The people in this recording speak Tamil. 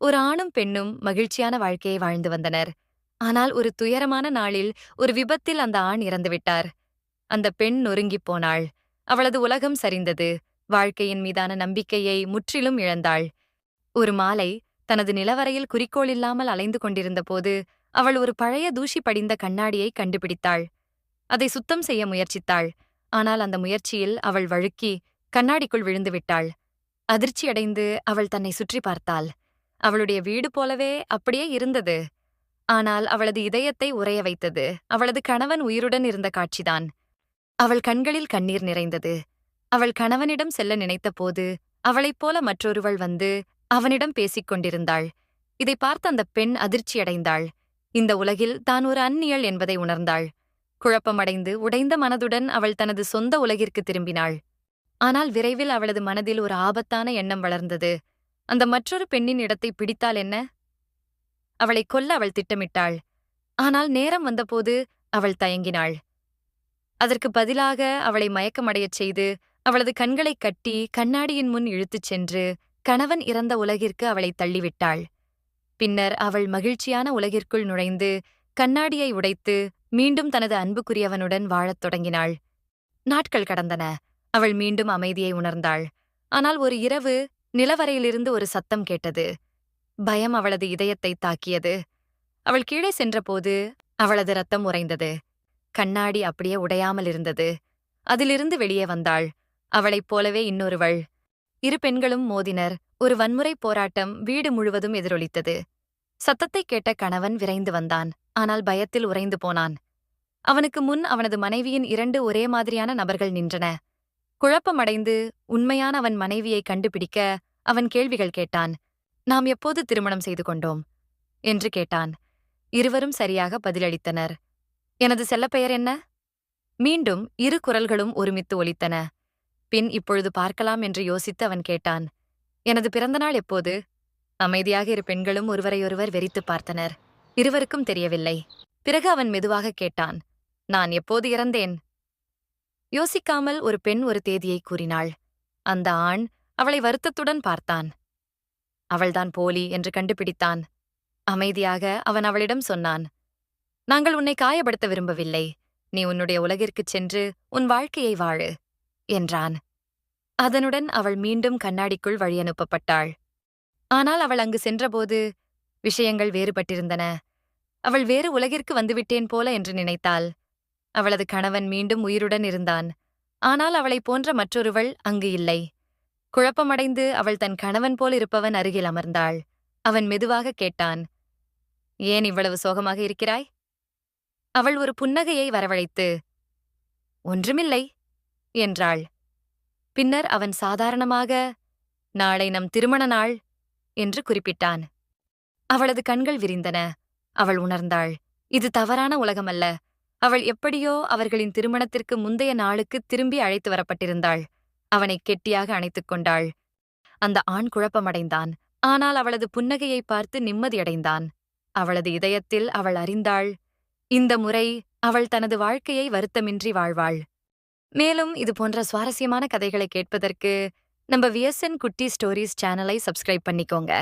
ஒரு ஆணும் பெண்ணும் மகிழ்ச்சியான வாழ்க்கையை வாழ்ந்து வந்தனர். ஆனால் ஒரு துயரமான நாளில் ஒரு விபத்தில் அந்த ஆண் இறந்துவிட்டார் அந்த பெண் நொறுங்கிப் போனாள். அவளது உலகம் சரிந்தது. வாழ்க்கையின் மீதான நம்பிக்கையை முற்றிலும் இழந்தாள். ஒரு மாலை தனது நிலவரையில் குறிக்கோள் இல்லாமல் அலைந்து கொண்டிருந்த போது அவள் ஒரு பழைய தூசி படிந்த கண்ணாடியை கண்டுபிடித்தாள். அதை சுத்தம் செய்ய முயற்சித்தாள். ஆனால் அந்த முயற்சியில் அவள் வழுக்கி கண்ணாடிக்குள் விழுந்து விட்டாள். அதிர்ச்சியடைந்து அவள் தன்னை சுற்றி பார்த்தாள். அவளுடைய வீடு போலவே அப்படியே இருந்தது. ஆனால் அவளது இதயத்தை உறைய வைத்தது. அவளது கணவன் உயிருடன் இருந்த காட்சிதான். அவள் கண்களில் கண்ணீர் நிறைந்தது. அவள் கணவனிடம் செல்ல நினைத்தபோது அவளைப் போல மற்றொருவள் வந்து அவனிடம் பேசிக் கொண்டிருந்தாள். இதை பார்த்த அந்த பெண் அதிர்ச்சியடைந்தாள் இந்த உலகில் தான் ஒரு அந்நியள் என்பதை உணர்ந்தாள். குழப்பமடைந்து உடைந்த மனதுடன் அவள் தனது சொந்த உலகிற்கு திரும்பினாள். ஆனால் விரைவில் அவளது மனதில் ஒரு ஆபத்தான எண்ணம் வளர்ந்தது. அந்த மற்றொரு பெண்ணின் இடத்தை பிடித்தால் என்ன? அவளை கொல்ல அவள் திட்டமிட்டாள். ஆனால் நேரம் வந்தபோது அவள் தயங்கினாள். அதற்கு பதிலாக அவளை மயக்கமடையச் செய்து அவளது கண்களைக் கட்டி கண்ணாடியின் முன் இழுத்துச் சென்று கணவன் இறந்த உலகிற்கு அவளை தள்ளிவிட்டாள். பின்னர் அவள் மகிழ்ச்சியான உலகிற்குள் நுழைந்து கண்ணாடியை உடைத்து மீண்டும் தனது அன்புக்குரியவனுடன் வாழத் தொடங்கினாள். நாட்கள் கடந்தன. அவள் மீண்டும் அமைதியை உணர்ந்தாள். ஆனால் ஒரு இரவு நிலவரையிலிருந்து ஒரு சத்தம் கேட்டது. பயம் அவளது இதயத்தை தாக்கியது. அவள் கீழே சென்றபோது அவளது ரத்தம் உறைந்தது. கண்ணாடி அப்படியே உடையாமல் இருந்தது. அதிலிருந்து வெளியே வந்தாள். அவளைப் போலவே இன்னொருவள். இரு பெண்களும் மோதினர். ஒரு வன்முறை போராட்டம் வீடு முழுவதும் எதிரொலித்தது. சத்தத்தைக் கேட்ட கணவன் விரைந்து வந்தான். ஆனால் பயத்தில் உறைந்து போனான். அவனுக்கு முன் அவனது மனைவியின் இரண்டு ஒரே மாதிரியான நபர்கள் நின்றன. குழப்பமடைந்து உண்மையான அவன் மனைவியை கண்டுபிடிக்க அவன் கேள்விகள் கேட்டான். நாம் எப்போது திருமணம் செய்து கொண்டோம்? என்று கேட்டான். இருவரும் சரியாக பதிலளித்தனர். எனது செல்லப்பெயர் என்ன? மீண்டும் இரு குரல்களும் ஒருமித்து ஒலித்தன. பின் இப்பொழுது பார்க்கலாம் என்று யோசித்து அவன் கேட்டான். எனது பிறந்தநாள் எப்போது? அமைதியாக இரு பெண்களும் ஒருவரையொருவர் வெறித்துப் பார்த்தனர். இருவருக்கும் தெரியவில்லை. பிறகு அவன் மெதுவாக கேட்டான். நான் எப்போது இறந்தேன்? யோசிக்காமல் ஒரு பெண் ஒரு தேதியை கூறினாள். அந்த ஆண் அவளை வருத்தத்துடன் பார்த்தான். அவள்தான் போலி என்று கண்டுபிடித்தான். அமைதியாக அவன் அவளிடம் சொன்னான். நாங்கள் உன்னை காயப்படுத்த விரும்பவில்லை. நீ உன்னுடைய உலகிற்குச் சென்று உன் வாழ்க்கையை வாழு என்றான். அதனுடன் அவள் மீண்டும் கண்ணாடிக்குள் வழியனுப்பப்பட்டாள் ஆனால் அவள் அங்கு சென்றபோது விஷயங்கள் வேறுபட்டிருந்தன. அவள் வேறு உலகிற்கு வந்துவிட்டேன் போல என்று நினைத்தாள். அவளது கணவன் மீண்டும் உயிருடன் இருந்தான். ஆனால் அவளைப் போன்ற மற்றொருவள் அங்கு இல்லை. குழப்பமடைந்து அவள் தன் கணவன் போல் இருப்பவன் அருகில் அமர்ந்தாள். அவன் மெதுவாக கேட்டான் ஏன் இவ்வளவு சோகமாக இருக்கிறாய்? அவள் ஒரு புன்னகையை வரவழைத்து ஒன்றுமில்லை என்றாள். பின்னர் அவன் சாதாரணமாக நாளை நம் திருமண நாள் என்று குறிப்பிட்டான். அவளது கண்கள் விரிந்தன. அவள் உணர்ந்தாள் இது தவறான உலகமல்ல. அவள் எப்படியோ அவர்களின் திருமணத்திற்கு முந்தைய நாளுக்கு திரும்பி அழைத்து வரப்பட்டிருந்தாள். அவனை கெட்டியாக அணைத்துக் கொண்டாள். அந்த ஆண் குழப்பமடைந்தான். ஆனால் அவளது புன்னகையை பார்த்து நிம்மதியடைந்தான். அவளது இதயத்தில் அவள் அறிந்தாள். இந்த முறை அவள் தனது வாழ்க்கையை வருத்தமின்றி வாழ்வாள். மேலும் இது போன்ற சுவாரஸ்யமான கதைகளை கேட்பதற்கு நம்ம விஎஸ்என் குட்டி ஸ்டோரிஸ் சேனலை சப்ஸ்கிரைப் பண்ணிக்கோங்க.